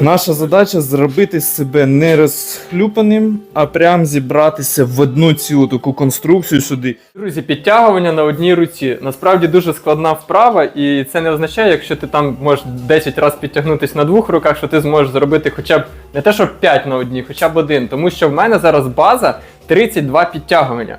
Наша задача зробити себе не розхлюпаним, а прям зібратися в одну цілу таку конструкцію сюди. Друзі, підтягування на одній руці насправді дуже складна вправа, і це не означає, якщо ти там можеш 10 разів підтягнутися на двох руках, що ти зможеш зробити хоча б не те, що 5 на одній, хоча б один. Тому що в мене зараз база 32 підтягування.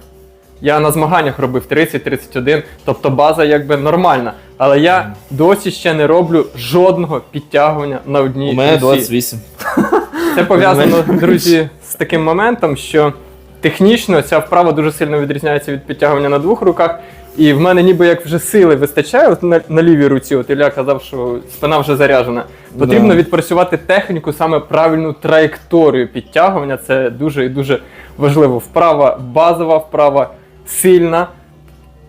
Я на змаганнях робив 30-31, тобто база якби нормальна. Але я досі ще не роблю жодного підтягування на одній У мене руці. 28. Це пов'язано, друзі, з таким моментом, що технічно ця вправа дуже сильно відрізняється від підтягування на двох руках. І в мене ніби як вже сили вистачає от на, на лівій руці. От Ілля казав, що спина вже заряджена. Потрібно Да. відпрацювати техніку, саме правильну траєкторію підтягування. Це дуже і дуже важливо. Вправа базова, вправа сильна.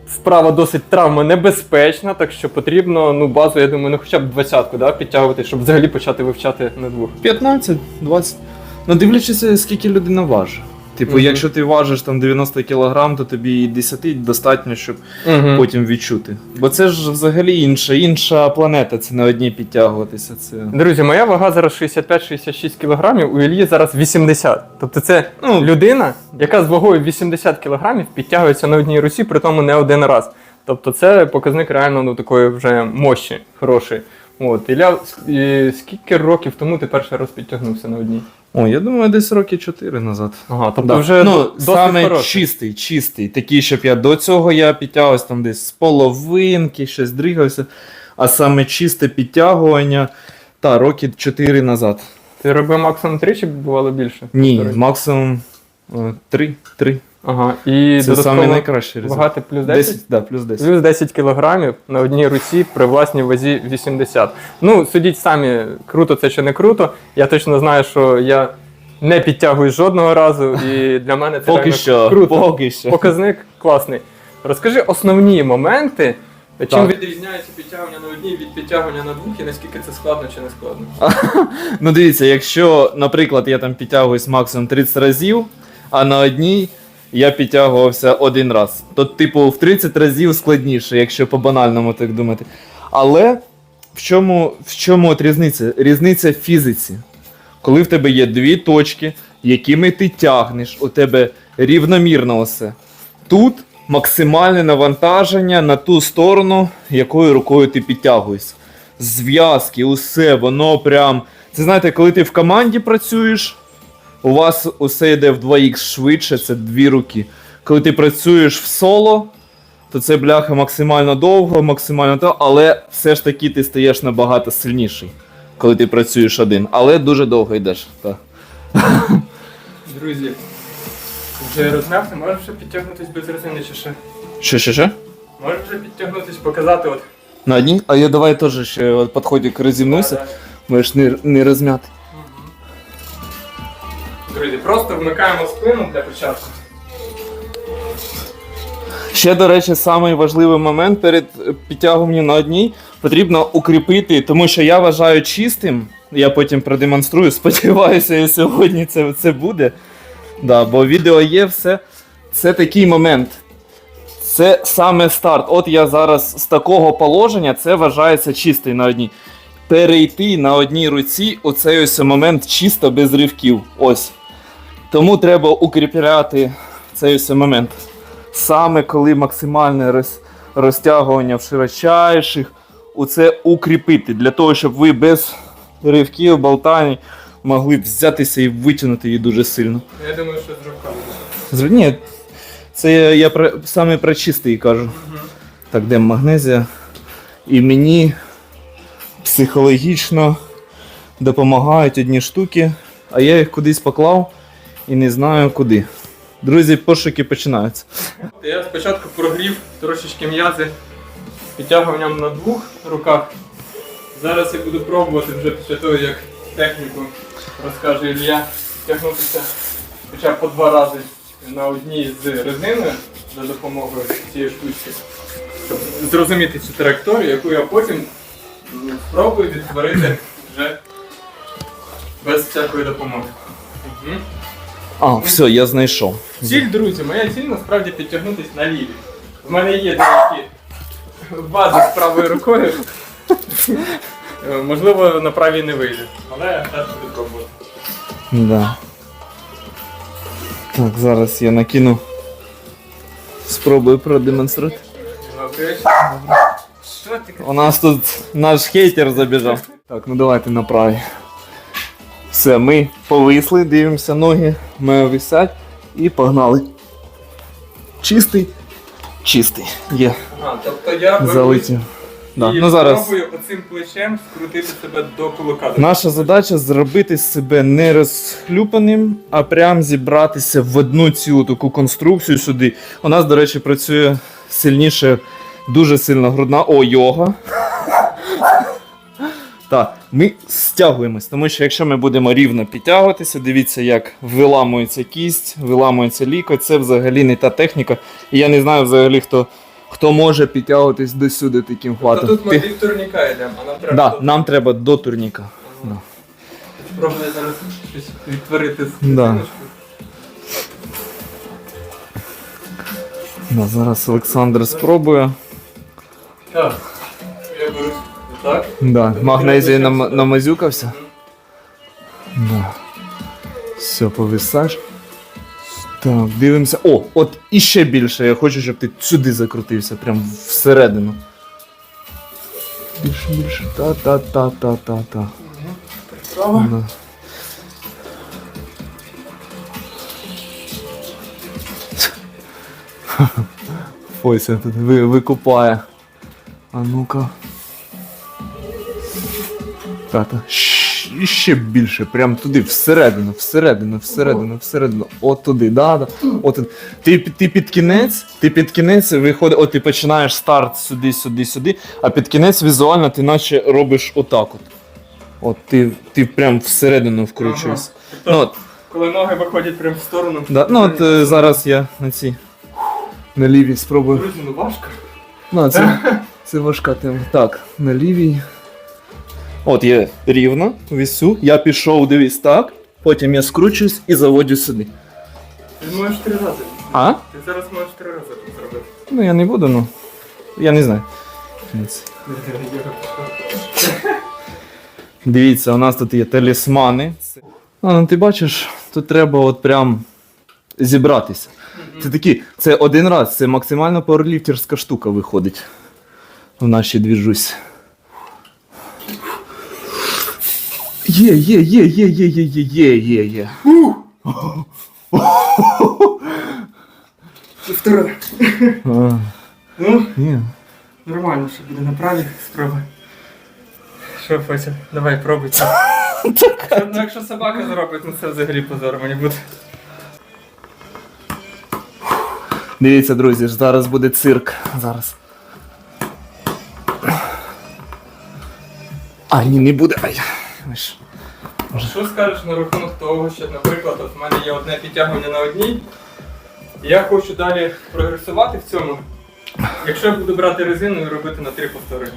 Вправа досить травмонебезпечна, так що потрібно ну, базу, я думаю, ну хоча б двадцятку да, підтягувати, щоб взагалі почати вивчати на двох. 15, 20. Ну, дивлячись, скільки людина важить. Типу, Мгм. якщо ти важиш там 90 кг, то тобі і 10 достатньо, щоб Угу. потім відчути. Бо це ж взагалі інша, інша планета, це не одні підтягуватися. Це... Друзі, моя вага зараз 65-66 кілограмів, у Іллі зараз 80. Тобто це Ну, людина, яка з вагою 80 кілограмів підтягується на одній руці, при тому не один раз. Тобто це показник реально ну, такої вже мощі хорошої. От, Ілля, скільки років тому ти перший раз підтягнувся на одній? О, я думаю, десь роки 4 назад. Ага, тобто Да. вже ну, досить саме хороший. чистий, чистий. Такий, щоб я до цього я підтягувався там десь з половинки, щось дригався. А саме чисте підтягування, та роки 4 назад. Ти робив максимум 3 чи бувало більше? Ні, максимум 3. 3. Ага, і Це саме результат. вага плюс 10? 10, да, плюс 10. Плюс 10 кілограмів на одній руці при власній вазі 80. Ну, судіть самі, круто це чи не круто. Я точно знаю, що я не підтягую жодного разу, і для мене це Поки що, круто. поки що. Показник класний. Розкажи основні моменти, чим Так. відрізняється підтягування на одній від підтягування на двох, і наскільки це складно чи не складно. Ну дивіться, якщо, наприклад, я там підтягуюсь максимум 30 разів, а на одній я підтягувався один раз, то, типу, в 30 разів складніше, якщо по банальному так думати. Але в чому, в чому от різниця? Різниця в фізиці. Коли в тебе є дві точки, якими ти тягнеш, у тебе рівномірно все. Тут максимальне навантаження на ту сторону, якою рукою ти підтягуєшся. Зв'язки, усе, воно прям. Це знаєте, коли ти в команді працюєш, у вас усе йде в 2х швидше, це дві руки. Коли ти працюєш в соло, то це бляха максимально довго, максимально то, але все ж таки ти стаєш набагато сильніший, коли ти працюєш один. Але дуже довго йдеш. Так. Друзі, вже розм'явся, можеш вже підтягнутися без резини чи ще? Що, що, що? Можеш вже підтягнутися, показати от. На одній? А я давай теж ще от підходик розімнуся, Да-да. можеш не, не розм'яти. Друзі, просто вмикаємо спину для початку. Ще, до речі, самий важливий момент перед підтягуванням на одній потрібно укріпити, тому що я вважаю чистим. Я потім продемонструю. Сподіваюся, і сьогодні це, це буде. Да, бо відео є все. Це такий момент. Це саме старт. От я зараз з такого положення, це вважається чистий на одній. Перейти на одній руці оцей ось момент чисто без ривків. Ось. Тому треба укріпляти цей ось момент саме коли максимальне роз, розтягування в широчайших, оце укріпити, для того, щоб ви без ривків, болтань могли взятися і витягнути її дуже сильно. Я думаю, що з руками. Зр- Ні, це я, я про, саме про чистий кажу. Так, де магнезія. І мені психологічно допомагають одні штуки, а я їх кудись поклав і не знаю куди. Друзі, пошуки починаються. Я спочатку прогрів трошечки м'язи підтягуванням на двох руках. Зараз я буду пробувати вже після того, як техніку розкаже Ілля, тягнутися хоча б по два рази на одній з резиною за допомогою цієї штучки, щоб зрозуміти цю траєкторію, яку я потім спробую відтворити вже без всякої допомоги. Мгм. А, все, я знайшов. Ціль, друзі, моя ціль насправді підтягнутися на лівій. В мене є деякі бази з правою рукою. Можливо, на правій не вийде, але теж буду пробувати. Да. Так, зараз я накину. Спробую продемонструвати. Що ти? У нас тут наш хейтер забіжав. Так, ну давайте на правій. Все, ми повисли, дивимося ноги, ми висять і погнали. Чистий. Чистий. Є. Ага, тобто я Залетів. Да. і Ну зараз. спробую оцим плечем скрутити себе до кулака. Наша задача зробити себе не розхлюпаним, а прям зібратися в одну цілу таку конструкцію сюди. У нас, до речі, працює сильніше, дуже сильна грудна. О, йога. Так, ми стягуємось, тому що якщо ми будемо рівно підтягуватися, дивіться, як виламується кість, виламується лікоть, це взагалі не та техніка. І я не знаю взагалі, хто, хто може підтягуватись до сюди таким Тобто тут ми від турніка йдемо, а нам треба. Да, до- нам треба до турніка. Да. Спробую зараз щось відтворити з Да. Да, зараз Олександр спробує. Так. Я беру так. Да, магнезії нам, намазюкався. Да. Все, повисаєш. Так, дивимося. О, от іще більше. Я хочу, щоб ти сюди закрутився, прям всередину. Більше, більше. Та-та-та-та-та-та. Справа. Да. Фойся тут викупає. А ну-ка. Тата. Щ- Ще більше, прям туди, всередину, всередину, всередину, всередину. От туди, да, да. От. Ти, ти під кінець, ти під кінець виходить, от ти починаєш старт сюди, сюди, сюди, а під кінець візуально ти наче робиш отак от. От ти, ти прям всередину вкручуєшся. Тобто, Ну, от, коли ноги виходять прямо в сторону. да, ну от е, зараз я на цій. На лівій спробую. Друзі, ну важко. Ну, це, це важка тема. Так, на лівій. От є рівно, вісю. Я пішов, дивись так. Потім я скручуюсь і заводжу сюди. Ти можеш три рази. А? Ти зараз можеш три рази це зробити. Ну я не буду, ну. Я не знаю. Дивіться. Дивіться, у нас тут є талісмани. А, ну ти бачиш, тут треба от прям зібратися. Це такі, це один раз, це максимально пауерліфтерська штука виходить в нашій двіжусі. Є, є, є, є, є, є, є, є, є, є. Це Ну, Ні. нормально, що буде на правій спроба. Що, Фося, давай пробуй. Що, ну, якщо собака зробить, ну це взагалі позор мені буде. Дивіться, друзі, ж зараз буде цирк. Зараз. А, ні, не буде. Ай. Ви ж. Що скажеш на рахунок того, що, наприклад, от в мене є одне підтягування на одній, і я хочу далі прогресувати в цьому. Якщо я буду брати резину і робити на три повтори.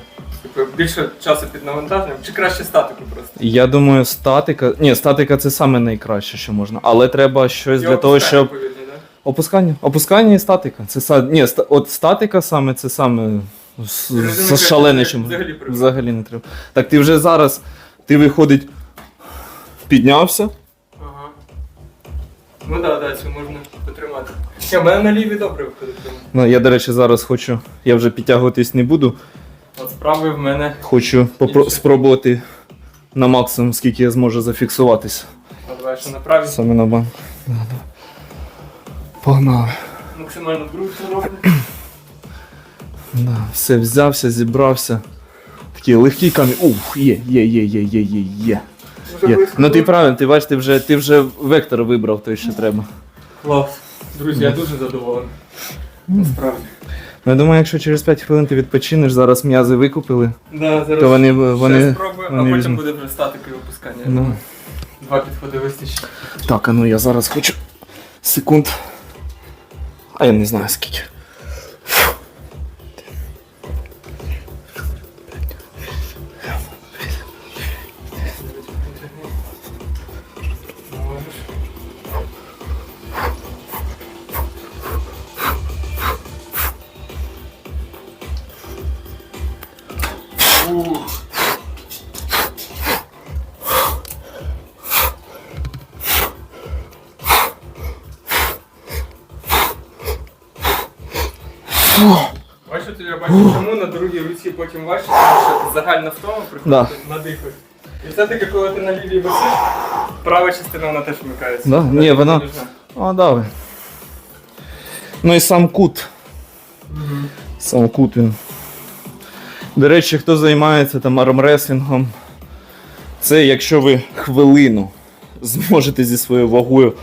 Типу, більше часу під навантаженням, чи краще статику просто. Я думаю, статика. Ні, статика це саме найкраще, що можна. Але треба щось І для того, опускання, щоб. да? Опускання. Опускання і статика. Це са... Ні, ста... от статика саме це саме с- шалене, що можна. взагалі прикольно. Взагалі не треба. Так ти вже зараз, ти виходить, піднявся. Ага. Ну так, да, да, це можна потримати. Ні, в мене на лівій добре виходить. Ну, я, до речі, зараз хочу. Я вже підтягуватись не буду. От справи в мене. Хочу попро- спробувати на максимум, скільки я зможу зафіксуватись. А давай, що на правій Саме на банк. Да, да. Погнали. максимально зручно робити. Да, все, взявся, зібрався. Легкий камінь. Ух, є, є, є, є, є, є, є. Вже є. близько Ну ти правильно, ти бачиш, ти вже, ти вже вектор вибрав той, що треба. Клас. Друзі, я дуже задоволений. Насправді. Ну, я думаю, якщо через 5 хвилин ти відпочинеш, зараз м'язи викупили, Да, зараз то вони, ще вони, спробую, а вони потім візьмуть. буде вже статика і опускання. Я Ну. думаю, Два підходи вистачить. Так, а ну я зараз хочу секунд. А я не знаю скільки. Потім важче, тому що загальна втома приходить на диху. І все-таки, коли ти на лівій висиш, права частина вона теж вмикається. Да? Ні, вона- нужна. Давай. Ну і сам кут. Сам кут він. До речі, хто займається там армреслінгом, це якщо ви хвилину зможете зі своєю вагою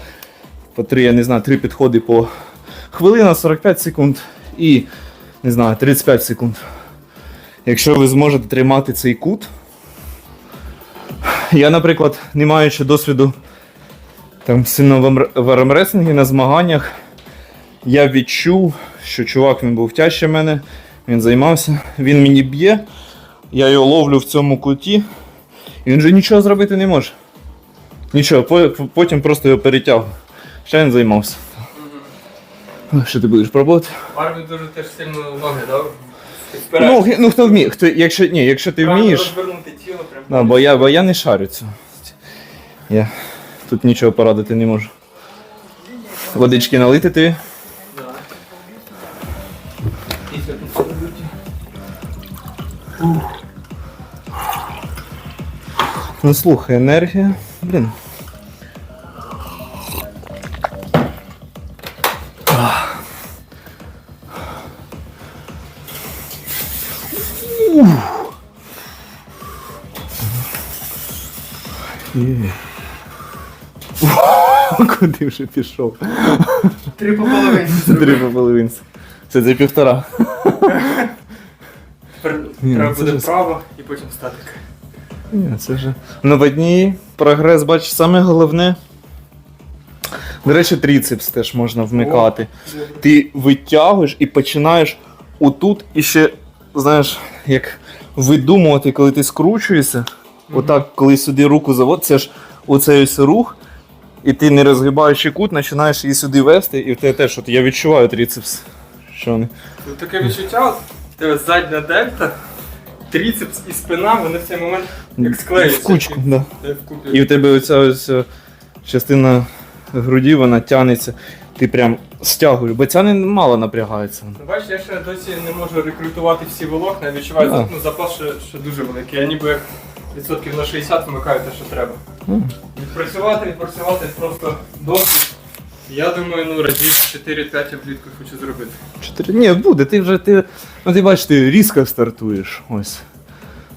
по три, я не знаю, три підходи по хвилина 45 секунд і не знаю, 35 секунд. Якщо ви зможете тримати цей кут. Я, наприклад, не маючи досвіду там сильно в арм- армреслінгі на змаганнях, я відчув, що чувак він був тяжче мене, він займався, він мені б'є, я його ловлю в цьому куті, і він же нічого зробити не може. Нічого, потім просто його перетягую. Ще він займався. Що ти будеш пробувати? В армії дуже теж сильно ноги, да? Ну, г- ну хто вміє, хто, якщо, ні, якщо ти вмієш. розвернути тіло прям. Да, бо, я, бо я не шарю цього. Я тут нічого порадити не можу. Водички налити ти. Да. Після тут. Ну слухай, енергія. Блін. Куди вже пішов? Три по половині. Три по половинці. Це за півтора. Ні, Треба це буде право і потім статика. Ні, це вже. Ну, в одній прогрес, бач, саме головне. До речі, тріцепс теж можна вмикати. Ти витягуєш і починаєш отут і ще, знаєш, як видумувати, коли ти скручуєшся. Отак, коли сюди руку заводиш, це ж оцей ось рух, і ти не розгибаючи кут, починаєш її сюди вести, і в тебе теж от я відчуваю тріцепс. Що вони? Ну, Таке відчуття, от, в тебе задня дельта, тріцепс і спина, вони в цей момент як склеюються. В кучку, так. Да. І у тебе оця ось е, частина груді, вона тягнеться, ти прям стягуєш, бо ця не мало напрягається. Ну, Бачиш, я ще досі не можу рекрутувати всі волокна, я відчуваю, Да. ну, запас ще, ще дуже великий. Я ніби як відсотків на 60 вмикаю те, що треба. Відпрацювати, відпрацювати просто досить. Я думаю, ну разів 4-5 я влітку хочу зробити. Чотири. Ні, буде, ти вже ти. Ну ти бачиш, ти різко стартуєш. Ось.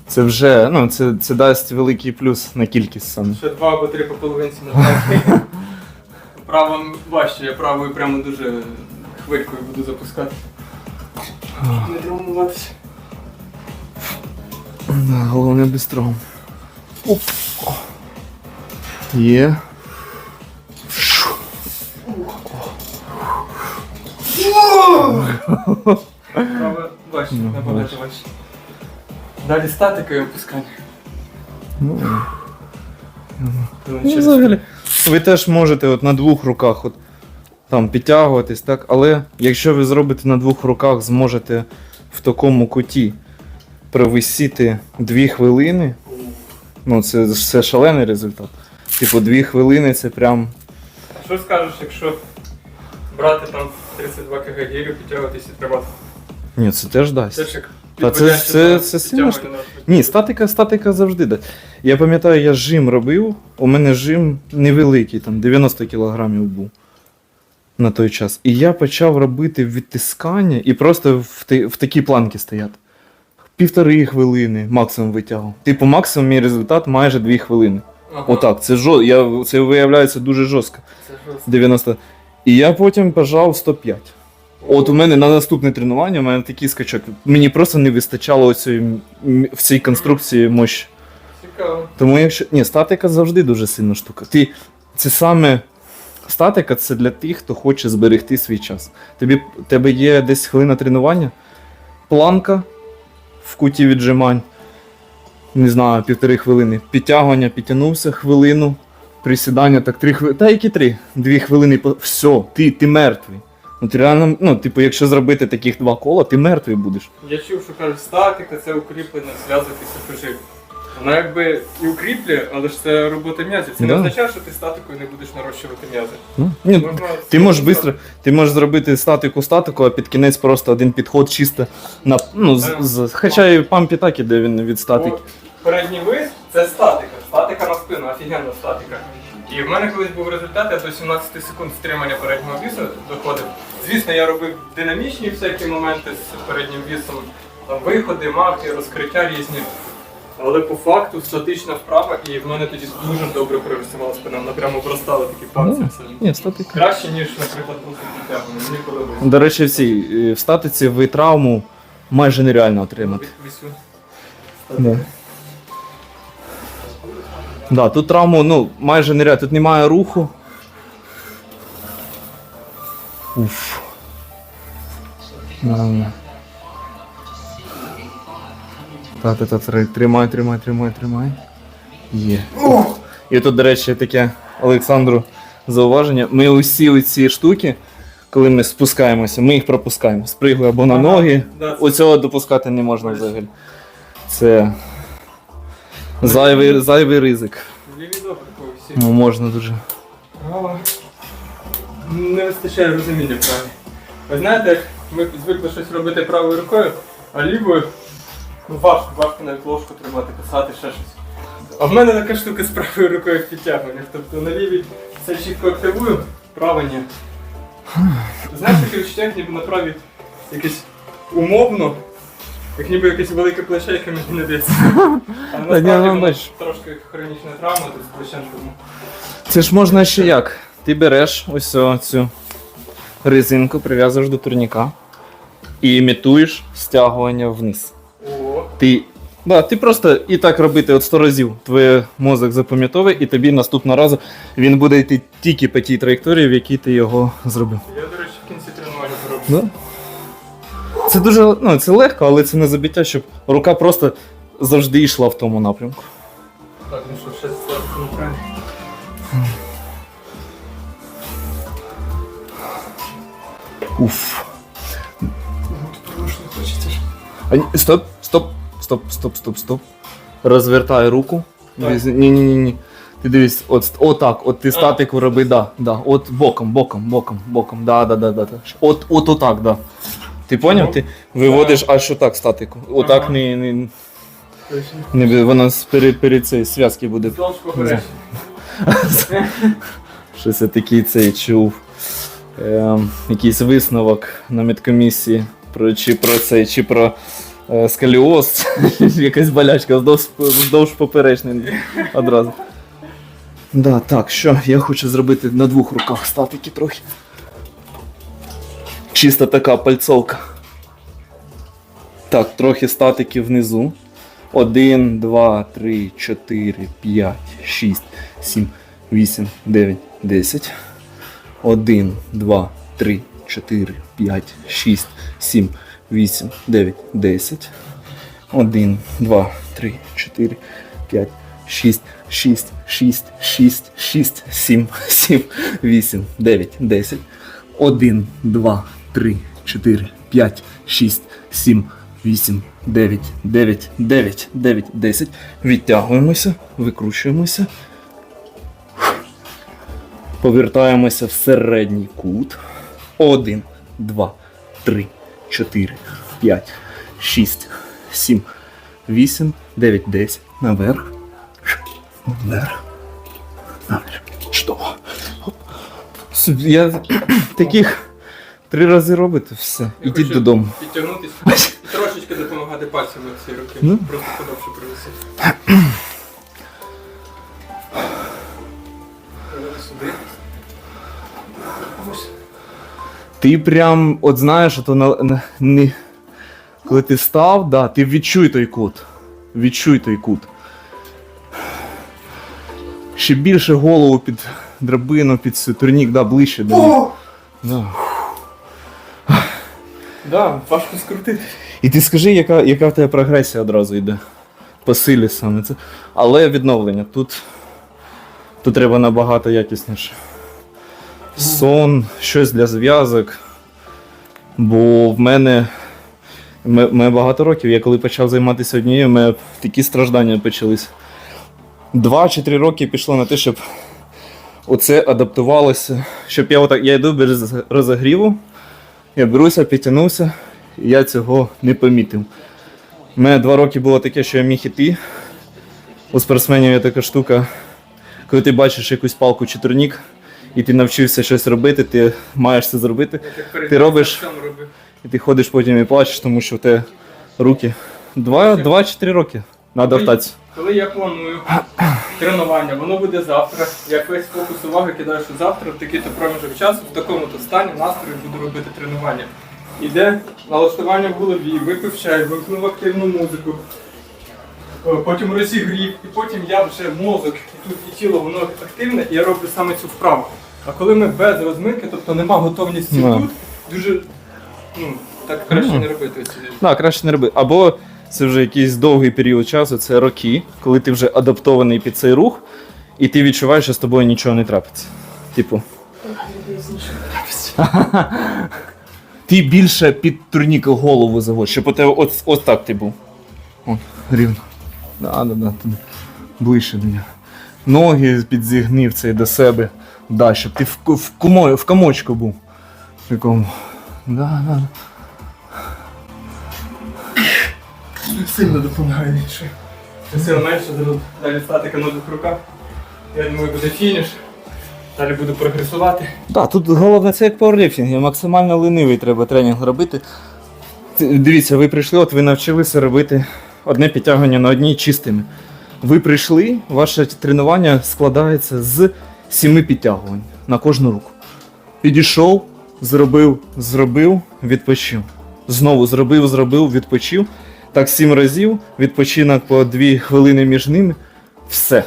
Це вже, ну, це, це дасть великий плюс на кількість саме. Ще два або три по половинці на правій. Правим важче, я правою прямо дуже хвилькою буду запускати. Не травмуватися. Да, головне без травм. Оп. Є. Важче, набагато важче. Далі статика і опускання. Ну, Ну, Ну, взагалі. Ви теж можете от на двох руках от, там підтягуватись, так? Але якщо ви зробите на двох руках, зможете в такому куті провисіти дві хвилини, ну це, це шалений результат. Типу, дві хвилини це прям. А Що скажеш, якщо брати там 32 кг гірю, підтягуватись і тривати? Ні, це теж дасть. Це ж як Та це- підводяще це- це сильно Ні, статика, статика завжди дасть. Я пам'ятаю, я жим робив, у мене жим невеликий, там 90 кілограмів був на той час. І я почав робити відтискання і просто в, в такі планки стояти. Півтори хвилини максимум витягував. Типу, максимум мій результат майже дві хвилини. Ага. Отак, це жо... я... це виявляється дуже жорстко. Це жорстко. 90. І я потім пожав 105. От у мене на наступне тренування у мене такий скачок. Мені просто не вистачало оцієї, м- в цій конструкції мощі. Цікаво. Тому якщо. Ні, статика завжди дуже сильна штука. Ти це саме. Статика це для тих, хто хоче зберегти свій час. Тобі тебе є десь хвилина тренування, планка в куті віджимань, не знаю, півтори хвилини. Підтягування, підтягнувся хвилину, присідання, так три хвилини. Та які три? Дві хвилини. Все, ти, ти мертвий. Ну, ти реально, ну, типу, якщо зробити таких два кола, ти мертвий будеш. Я чув, що кажуть, статика це укріплення зв'язок і сухожиль. Вона якби і укріплює, але ж це робота м'язів. Це Да. не означає, що ти статикою не будеш нарощувати м'язи. Ну, ні, Можна ти можеш бистро, ти можеш зробити статику статику, а під кінець просто один підход чисто на. Ну, з, з, хоча і пампі так іде він від статики. Бо Передній вис це статика. Статика на спину, офігенна статика. І в мене колись був результат, я до 17 секунд стримання переднього вісу доходив. Звісно, я робив динамічні всякі моменти з переднім вісом, там виходи, махи, розкриття різні. Але по факту статична вправа, і в мене тоді дуже добре прорисувала спина. Вона прямо простала такі пальці. Ну. Ні, статика. Краще, ніж, наприклад, просто підтягування. Мені подобається. До речі, всі е, в статиці ви травму майже нереально отримати. Вісю. Да. Да, тут травму, ну, майже нереально, тут немає руху. Уф. Нормально. Так, так, так, тримай, тримай, тримай, тримай. Є. І тут, до речі, таке Олександру зауваження. Ми усі ці штуки, коли ми спускаємося, ми їх пропускаємо. Спригує або на ноги. да, це- Оцього допускати не можна взагалі. Це зайвий, зайвий ризик. Ну, можна дуже. Не вистачає розуміння праві. Ви знаєте, як ми звикли щось робити правою рукою, а лівою ну, важко, важко навіть ложку тримати, писати, ще щось. А в мене така штука з правою рукою в підтягуваннях. Тобто на лівій все чітко активую, права ні. Знаєш, таке відчуття, як ніби на правій якесь умовно, як ніби якесь велике плече, яке мені не дається. А Та ні, насправді ну, воно трошки хронічна травма, тут з плечем тому. Це ж можна ще як? Ти береш ось цю резинку, прив'язуєш до турніка і імітуєш стягування вниз. Ти, да, ти просто і так робити от 100 разів. Твій мозок запам'ятовує, і тобі наступного разу він буде йти тільки по тій траєкторії, в якій ти його зробив. Я, до речі, в кінці тренування зроблю. Да? Це дуже ну, це легко, але це не забиття, щоб рука просто завжди йшла в тому напрямку. Так, ну що, ще на. Уф. Ні, стоп, стоп, стоп, стоп, стоп, стоп. Розвертай руку. Ні, ні, ні, ні. Ти дивись, от, отак, от ти статику роби, да, да. От боком, боком, боком, боком. Да, да, да, да. да. От, от отак, да. Ти поняв? Ти виводиш аж отак статику. Отак не, не, не вона перед, перед цієї зв'язки буде. Щось я такий цей чув. Ем, якийсь висновок на медкомісії про чи про цей, чи про е, скаліоз. Якась болячка вздовж, поперечний одразу. Да, так, що я хочу зробити на двох руках статики трохи. Чисто така пальцовка. Так, трохи статики внизу. 1, 2, 3, 4, 5, 6, 7, 8, 9, 10. 1, 2, 3, 4, 5, 6, 7, 8, 9, 10. 1, 2, 3, 4, 5, 6, 6, 6, 6, 6, 7, 7, 8, 9, 10. 1, 2, 3, 4, 5, 6, 7, 8, 9, 9, 9, 9, 10. Відтягуємося, викручуємося. Повертаємося в середній кут. 1, 2, 3, 4, 5, 6, 7, 8, 9, 10. Наверх. Наверх. Наверх. Чудово. Я таких три рази робите, все. Я Ідіть хочу додому. Підтягнутися трошечки допомагати пальцями цій руки. Ну. Просто подовше привисити. Ти прям, от знаєш, то на, на, не, коли ти став, да, ти відчуй той кут. Відчуй той кут. Ще більше голову під драбину, під турнік, да, ближче до них. Да. Да, важко скрутити. І ти скажи, яка, яка в тебе прогресія одразу йде. По силі саме це. Але відновлення. Тут, тут треба набагато якісніше. Сон, щось для зв'язок. Бо в мене Ми, ми багато років. Я коли почав займатися однією, ми такі страждання почалися. Два чи три роки пішло на те, щоб оце адаптувалося. Щоб я отак, я йду без розогріву, я беруся, підтягнувся, і я цього не помітив. У мене два роки було таке, що я міг іти. У спортсменів є така штука, коли ти бачиш якусь палку чи турнік, і ти навчився щось робити, ти маєш це зробити. Як Ти робиш-. І ти ходиш потім і плачеш, тому що в тебе руки. Два, два чи три роки. Надо втатися. Коли я планую тренування, воно буде завтра. Я весь фокус уваги кидаю, що завтра в такий-то проміжок часу, в такому-то стані, настрої буду робити тренування. Іде налаштування в голові, випив чай, вимкнув активну музику, е, потім розігрів, і потім я вже мозок, і тут і тіло, воно активне, і я роблю саме цю вправу. А коли ми без розминки, тобто нема готовності Да. тут, дуже ну, так краще не робити. Ці Так, краще не роби. Або це вже якийсь довгий період часу, це роки, коли ти вже адаптований під цей рух, і ти відчуваєш, що з тобою нічого не трапиться. Типу. Ти більше під турнік голову заводиш, щоб у тебе от, от так ти був. От, рівно. Да, да, да, туди. Ближче до нього. Ноги підзігнив цей до себе. Да, щоб ти в, в, кумо, в комочку був. Такому. Да, да. Сильно допомагає більше. Сил менше, далі статика на двох руках. Я думаю, буде фініш. Далі буду прогресувати. Так, тут головне це як пауерліфтинг, максимально ленивий треба тренінг робити. Дивіться, ви прийшли, от ви навчилися робити одне підтягування на одній чистими. Ви прийшли, ваше тренування складається з сіми підтягувань на кожну руку. Підійшов, зробив, зробив, відпочив. Знову зробив, зробив, відпочив. Так сім разів, відпочинок по дві хвилини між ними. Все.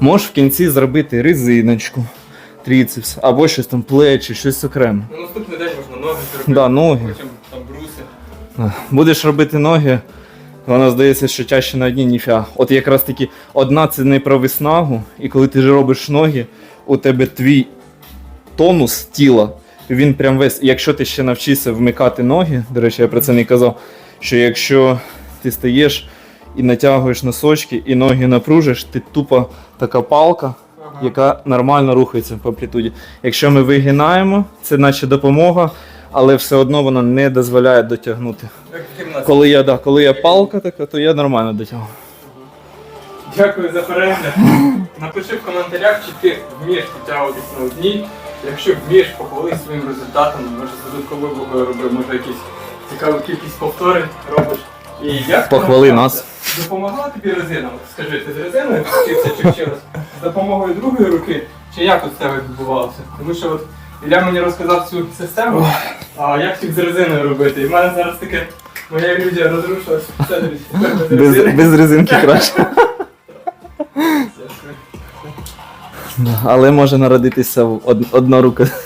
Можеш в кінці зробити резиночку, тріцепс, або щось там плечі, щось окреме. На наступний день можна ноги зробити. Да, ноги. Потім там бруси. Будеш робити ноги, воно здається, що тяжче на одній ніфіга. От якраз таки одна це не про виснагу, і коли ти ж робиш ноги, у тебе твій тонус тіла, він прям весь. Якщо ти ще навчишся вмикати ноги, до речі, я про це не казав, що якщо ти стаєш і натягуєш носочки, і ноги напружиш, ти тупо така палка, яка нормально рухається по амплітуді. Якщо ми вигинаємо, це наче допомога, але все одно вона не дозволяє дотягнути. Як. Коли я, да, коли я палка така, то я нормально дотягну. Дякую за перегляд. Напиши в коментарях, чи ти вмієш підтягуватись на одній. Якщо вмієш, похвали своїм результатом, може з додатковою вагою робив, може якісь цікаву кількість повторень робиш. І як Похвали нас. Допомогла тобі резина? От Скажи, ти з резиною вчився чи вчилась? З допомогою другої руки? Чи як в тебе відбувалося? Тому що от Ілля мені розказав цю систему, а як їх з резиною робити. І в мене зараз таке моя ілюзія розрушилась. Все, дивіться, без Без, резини. без резинки краще. Да, Але може народитися в од, одна рука.